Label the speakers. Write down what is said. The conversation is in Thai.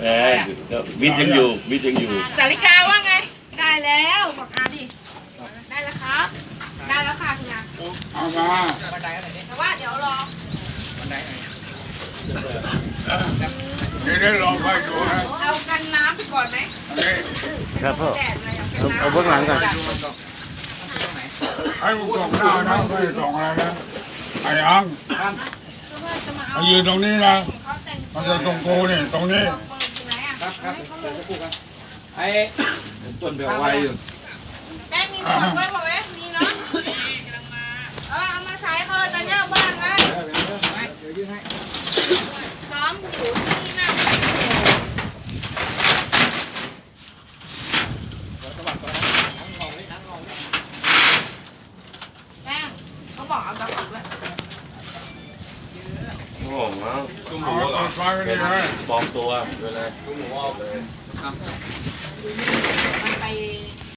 Speaker 1: แหมวิทย์ยังอยู่วิทย์ยังอยู่
Speaker 2: สาริกาว่าไง ได้แล้วบอกอาดิได้แล้วครับ ได้แล้วค่ะคุณอา
Speaker 3: เอามา
Speaker 2: แต่ว่าเดี๋ยวรอ
Speaker 3: เดี๋ยวได้ลองไปดูนะ
Speaker 2: เอากันน้ำไปก่อนไหม
Speaker 3: อันนี้
Speaker 1: ครับพ่อ
Speaker 2: แดดเลยเอากันน้ำ
Speaker 1: เอาเบื้องหลังก่อน
Speaker 3: ให้กูส่งหน้านะไม่ได้ส่งอะไรนะไอ้อัง
Speaker 2: จะ มาเอา
Speaker 3: มายืนตรงนี้นะ
Speaker 2: เขาแต่ง
Speaker 3: มันจะตรงกูนี่ตรงนี้
Speaker 2: เปิดอยู่ไหนอะครับครับ
Speaker 4: ไอ้ต้นเบลไว้อยู่
Speaker 2: แป้งมีหมดไว้บอกไว้มีเนาะเออเอามาใช้เขาเลยตอนนี้เอาบ้านแล้ว
Speaker 4: เดี๋ยวยื่นให้
Speaker 2: ซ้อมอยู่ที่นั่นแป้งเขาบอกเอาตะขบเลย
Speaker 1: โอ้โหเอา
Speaker 3: เอาเอาไฟไปนี่เลย
Speaker 1: ปลอมตัวไปเลย
Speaker 4: ตุ้มหมูออกเลย